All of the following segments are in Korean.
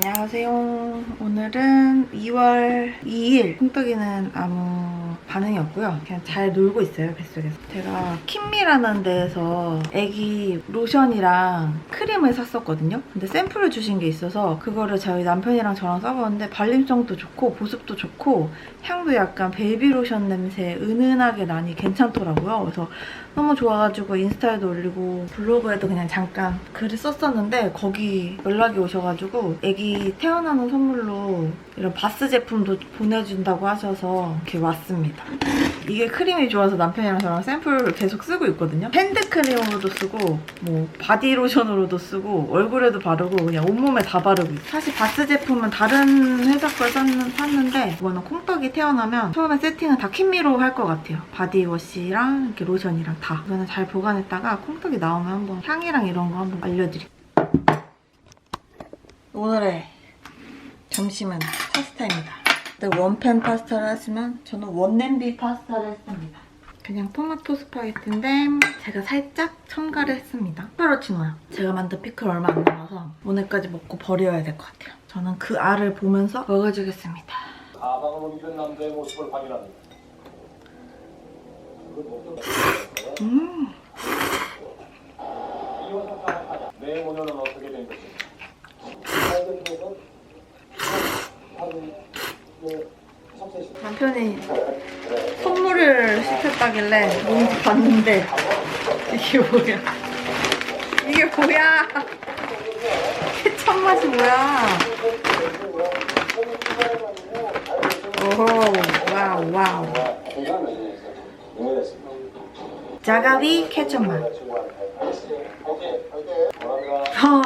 안녕하세요. 오늘은 2월 2일. 콩떡이는 아무 반응이 없고요. 그냥 잘 놀고 있어요, 뱃속에서. 제가 킴미라는 데에서 애기 로션이랑 크림을 샀었거든요. 근데 샘플을 주신 게 있어서 그거를 저희 남편이랑 저랑 써봤는데 발림성도 좋고 보습도 좋고 향도 약간 베이비 로션 냄새 은은하게 나니 괜찮더라고요. 그래서 너무 좋아가지고 인스타에도 올리고 블로그에도 그냥 잠깐 글을 썼었는데 거기 연락이 오셔가지고 애기 태어나는 선물로 이런 바스 제품도 보내준다고 하셔서 이렇게 왔습니다. 이게 크림이 좋아서 남편이랑 저랑 샘플을 계속 쓰고 있거든요. 핸드크림으로도 쓰고 뭐 바디로션으로도 쓰고 얼굴에도 바르고 그냥 온몸에 다 바르고 있어요. 사실 바스 제품은 다른 회사 걸 샀는, 샀는데 이거는 콩떡이 태어나면 처음에 세팅은 다 킴미로 할 것 같아요. 바디워시랑 이렇게 로션이랑 다. 이거는 잘 보관했다가 콩떡이 나오면 한번 향이랑 이런 거 한번 알려드릴게요. 오늘의 점심은 파스타입니다. 근데 원팬 파스타를 하시면 저는 원냄비 파스타를 했습니다. 그냥 토마토 스파게티인데 제가 살짝 첨가를 했습니다. 페로치노요. 제가 만든 피클 얼마 안 남아서 오늘까지 먹고 버려야 될 것 같아요. 저는 그 알을 보면서 먹어주겠습니다. 가방을 옮기는 남자의 모습을 확인합니다. 음, 이혼 사항 내 모녀는 어떻게 된 것인가? 아이들께서 남편이 선물을 시켰다길래 뭔지 봤는데 이게 뭐야? 이게 뭐야? 케첩 맛이 뭐야? 오, 와우, 와우. 자가비 케첩 맛. 아,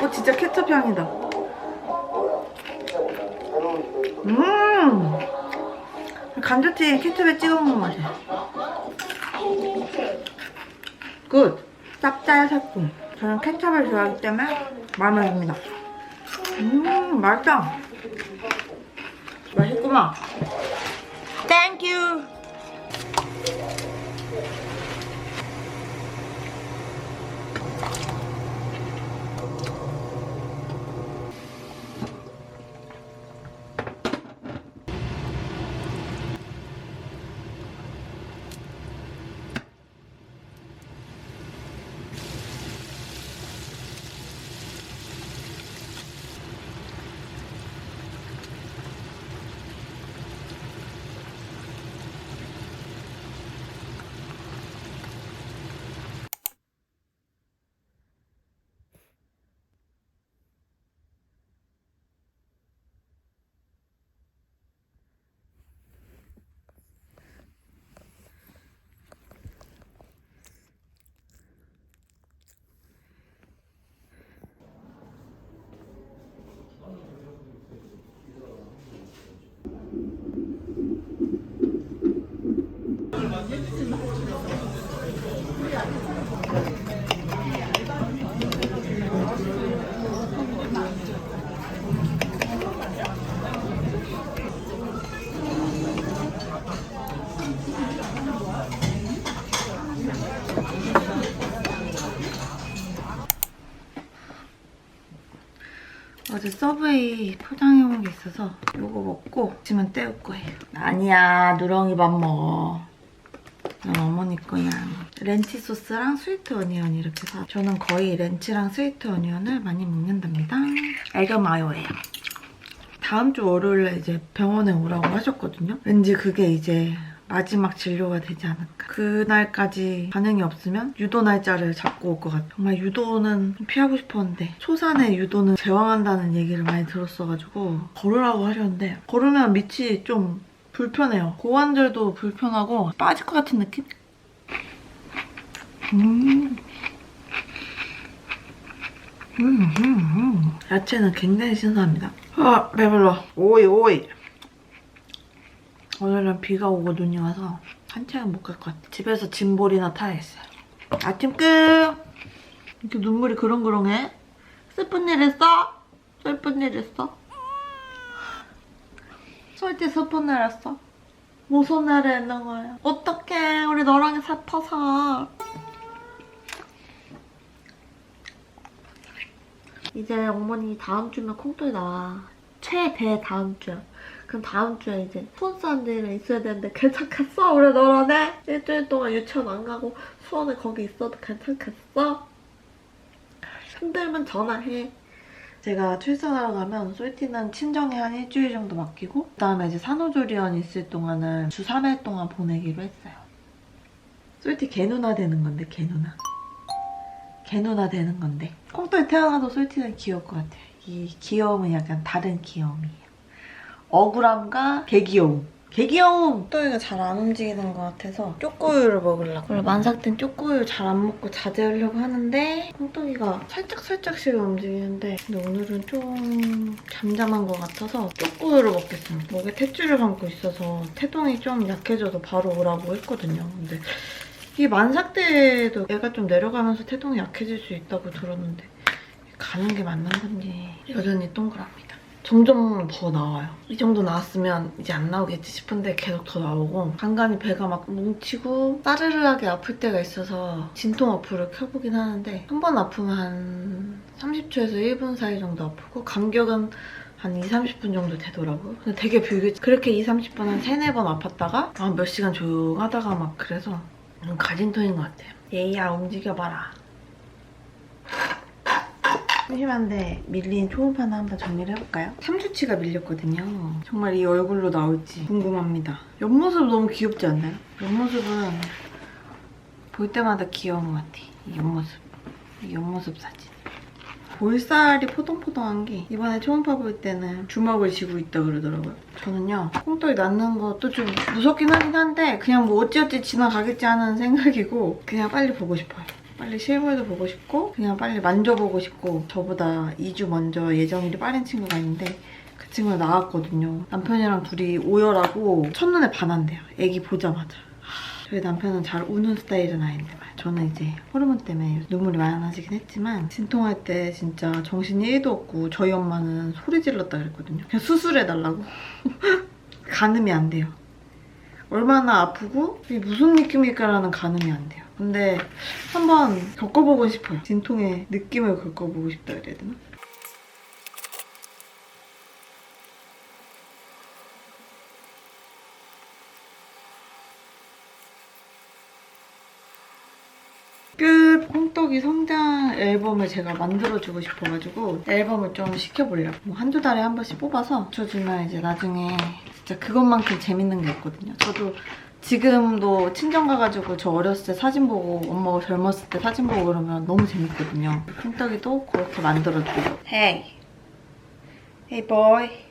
어, 진짜 케첩 향이다. 음! 감자튀김 케첩에 찍어 먹는 맛이야. 굿! 짭짤 새콤. 저는 케첩을 좋아하기 때문에 마음에 듭니다. 음, 맛있다. 맛있구만. 땡큐! 어제 서브웨이 포장해온 게 있어서 이거 먹고 지면 때울 거예요. 아니야, 누렁이 밥 먹어. 난 어머니 거야. 렌치 소스랑 스위트 어니언 이렇게 사. 저는 거의 렌치랑 스위트 어니언을 많이 먹는답니다. 애교 마요예요. 다음 주 월요일에 이제 병원에 오라고 하셨거든요. 왠지 그게 이제 마지막 진료가 되지 않을까. 그날까지 반응이 없으면 유도 날짜를 잡고 올 것 같아요. 정말 유도는 피하고 싶었는데 초산에 유도는 제왕한다는 얘기를 많이 들었어가지고 걸으라고 하셨는데 걸으면 밑이 좀 불편해요. 고관절도 불편하고 빠질 것 같은 느낌? 음. 음, 음, 음. 야채는 굉장히 신선합니다. 아, 배불러. 오이, 오이. 오늘은 비가 오고 눈이 와서 산책은 못 갈 것 같아. 집에서 짐볼이나 타야겠어요. 아침 끝! 이렇게 눈물이 그렁그렁해? 슬픈 일 했어? 슬픈 일 했어? 절대 슬픈 일 했어? 무슨 일이 있는 거야? 어떡해. 우리 너랑 슬퍼서. 이제 어머니 다음 주면 콩돌 나와. 최대 다음 주야. 그럼 다음 주에 이제 수원 사람들이랑 있어야 되는데 괜찮겠어? 우리 너랑에 일주일 동안 유치원 안 가고 수원에 거기 있어도 괜찮겠어? 힘들면 전화해. 제가 출산하러 가면 솔티는 친정에 한 일주일 정도 맡기고 그다음에 이제 산후조리원 있을 동안은 주 3일 동안 보내기로 했어요. 솔티 개누나 되는 건데 개누나. 개누나 되는 건데 콩돌 태어나도 솔티는 귀여울 것 같아요. 이 귀여움은 약간 다른 귀여움이에요. 억울함과 개귀여움. 개귀여움! 또이가 잘 안 움직이는 것 같아서 쪼꼬우유를 먹으려고. 원래 만삭된 쪼꼬우유 잘 안 먹고 자제하려고 하는데 콩떡이가 살짝살짝씩 움직이는데 근데 오늘은 좀 잠잠한 것 같아서 쪼꼬우유를 먹겠습니다. 목에 탯줄을 감고 있어서 태동이 좀 약해져도 바로 오라고 했거든요. 근데 이게 만삭돼도 얘가 좀 내려가면서 태동이 약해질 수 있다고 들었는데 가는 게 맞는 건지 여전히 동그랍니다. 점점 더 나와요. 이 정도 나왔으면 이제 안 나오겠지 싶은데 계속 더 나오고 간간히 배가 막 뭉치고 따르르하게 아플 때가 있어서 진통 어플을 켜보긴 하는데 한 번 아프면 한 30초에서 1분 사이 정도 아프고 간격은 한 2, 30분 정도 되더라고요. 근데 되게 불규칙. 그렇게 2, 30분 한 3, 4번 아팠다가 아, 몇 시간 조용하다가 막 그래서 음, 가진통인 것 같아요. 얘야 움직여봐라. 심심한데 밀린 초음파나 한번 정리를 해볼까요? 3주치가 밀렸거든요. 정말 이 얼굴로 나올지 궁금합니다. 옆모습 너무 귀엽지 않나요? 옆모습은 볼 때마다 귀여운 것 같아. 이 옆모습. 이 옆모습 사진. 볼살이 포동포동한 게 이번에 초음파 볼 때는 주먹을 쥐고 있다 그러더라고요. 저는요 콩떡이 낳는 것도 좀 무섭긴 하긴 한데 그냥 뭐 어찌어찌 지나가겠지 하는 생각이고 그냥 빨리 보고 싶어요. 빨리 실물도 보고 싶고 그냥 빨리 만져보고 싶고 저보다 2주 먼저 예정일이 빠른 친구가 있는데 그 친구가 나왔거든요. 남편이랑 둘이 오열하고 첫눈에 반한대요. 애기 보자마자. 하, 저희 남편은 잘 우는 스타일은 아닌데. 저는 이제 호르몬 때문에 눈물이 많아지긴 했지만 진통할 때 진짜 정신이 1도 없고 저희 엄마는 소리 질렀다 그랬거든요. 그냥 수술해달라고. 가늠이 안 돼요. 얼마나 아프고 이게 무슨 느낌일까라는 가늠이 안 돼요. 근데 한번 겪어보고 싶어요. 진통의 느낌을 겪어보고 싶다 그래야 되나? 끝! 콩떡이 성장 앨범을 제가 만들어주고 싶어가지고 앨범을 좀 시켜보려고 뭐 한두 달에 한 번씩 뽑아서 줘주면 이제 나중에 진짜 그것만큼 재밌는 게 없거든요. 저도 지금도 친정 가가지고 저 어렸을 때 사진 보고 엄마가 젊었을 때 사진 보고 그러면 너무 재밌거든요. 콩떡이도 그렇게 만들어주고 Hey! Hey boy!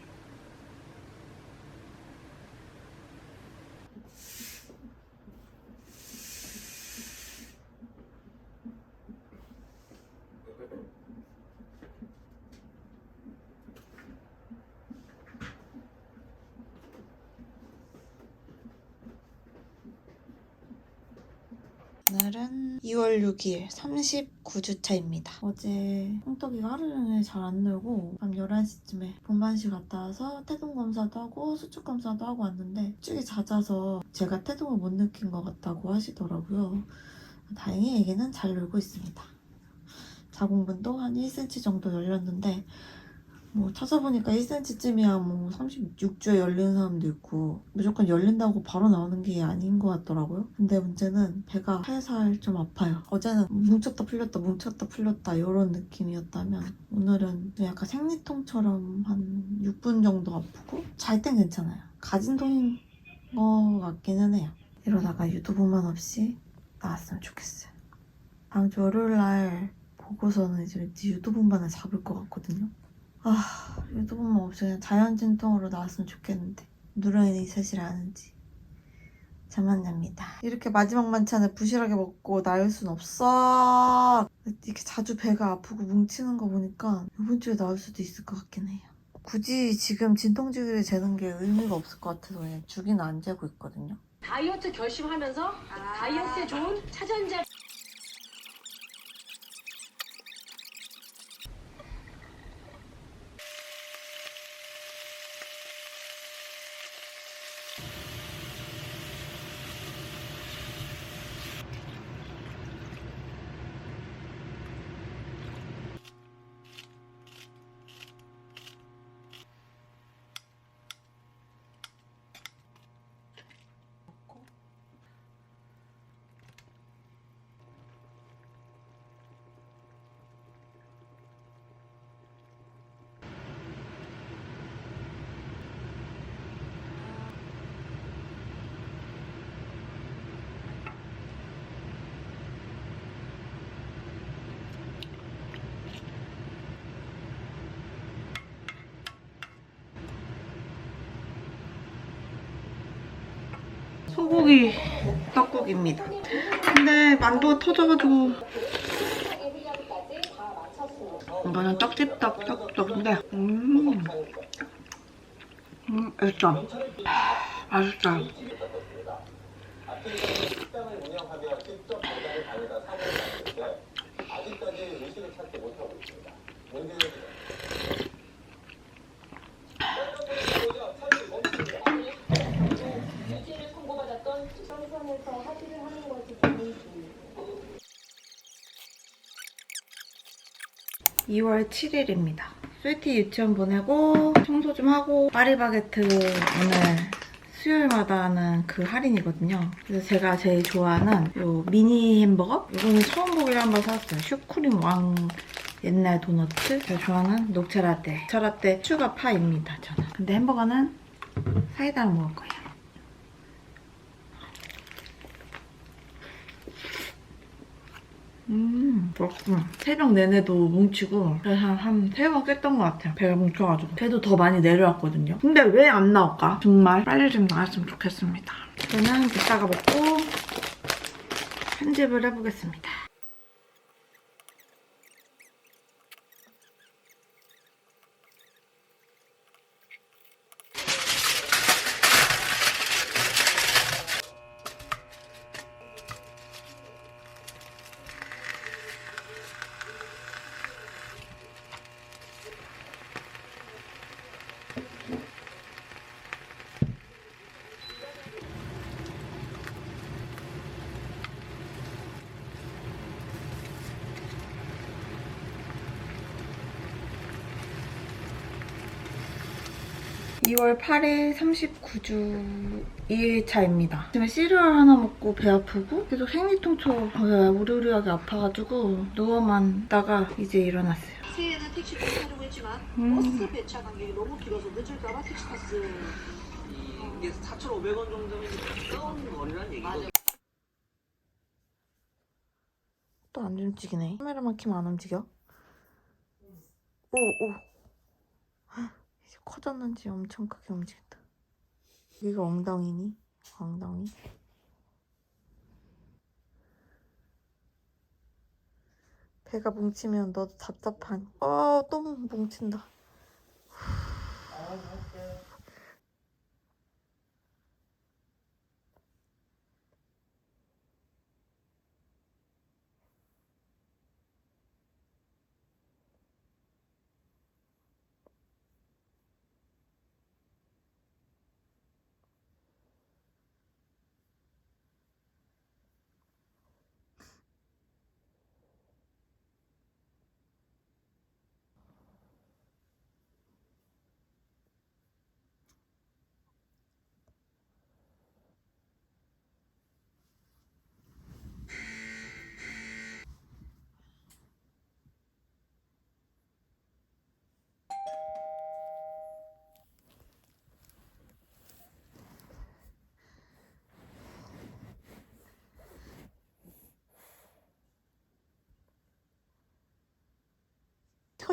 오늘은 2월 6일 39주차입니다. 어제 콩떡이가 하루 종일 잘 안 놀고 밤 11시쯤에 본반실 갔다 와서 태동 검사도 하고 수축 검사도 하고 왔는데 수축이 잦아서 제가 태동을 못 느낀 것 같다고 하시더라고요. 다행히 애기는 잘 놀고 있습니다. 자궁문도 한 1cm 정도 열렸는데 뭐 찾아보니까 1cm쯤이야 뭐 36주에 열리는 사람도 있고 무조건 열린다고 바로 나오는 게 아닌 것 같더라고요. 근데 문제는 배가 살살 좀 아파요. 어제는 뭉쳤다 풀렸다 뭉쳤다 풀렸다 이런 느낌이었다면 오늘은 좀 약간 생리통처럼 한 6분 정도 아프고 잘 땐 괜찮아요. 가진 통인 것 같기는 해요. 이러다가 유도보만 없이 나왔으면 좋겠어요. 다음 주 월요일 날 보고서는 이제 유도분반을 잡을 것 같거든요. 아, 유도분만 없이 그냥 자연 진통으로 나왔으면 좋겠는데 누렁이는 이 사실을 아는지 잠안 납니다. 이렇게 마지막 만찬을 부실하게 먹고 나을 순 없어. 이렇게 자주 배가 아프고 뭉치는 거 보니까 이번 주에 나올 수도 있을 것 같긴 해요. 굳이 지금 진통제를 재는 게 의미가 없을 것 같아서 그냥 주기는 안 재고 있거든요. 다이어트 결심하면서 다이어트에 좋은 차전자 소고기 떡국입니다. 근데 만두가 터져가지고 이거는 떡집떡 떡국인데 음, 음 맛있다. 맛있다. 아직까지 의식을 찾지 못하고 있습니다. 문제는 유죄를 선고받았던 지성선에서 합의를 하는 것이 고민 중입니다. 2월 7일입니다. 스위티 유치원 보내고 청소 좀 하고 파리바게트 오늘 수요일마다 하는 그 할인이거든요. 그래서 제가 제일 좋아하는 요 미니 햄버거? 이거는 처음 보기로 한번 사왔어요. 슈크림 왕 옛날 도너츠. 제가 좋아하는 녹차 라떼. 녹차 라떼 추가 파입니다, 저는. 근데 햄버거는 사이다랑 먹을 거예요. 음, 그렇구나. 새벽 내내도 뭉치고, 그래서 한 세 번 깼던 것 같아요. 배가 뭉쳐가지고. 배도 더 많이 내려왔거든요. 근데 왜 안 나올까? 정말 빨리 좀 나왔으면 좋겠습니다. 저는 이따가 먹고 편집을 해보겠습니다. 이월 8일 39주 2일차입니다. 지금 시리얼 하나 먹고 배 아프고 계속 생리통초 우리우리하게 아파가지고 누워만 있다가 이제 일어났어요. 새해에는 택시를 사용했지만 음. 버스 배차 간격이 너무 길어서 늦을까봐 택시 탔어요. 이게 4,500원 정도면 가까운 거리란 얘기죠. 맞아. 또안 움직이네. 카메라만 켜면 안 움직여? 오, 오. 커졌는지 엄청 크게 움직였다. 여기가 엉덩이니? 엉덩이? 배가 뭉치면 너도 답답하니? 어, 또 뭉친다.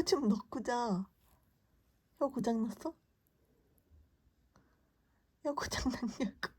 좀 넣고 자. 혀 고장 났어? 혀 고장 났냐고.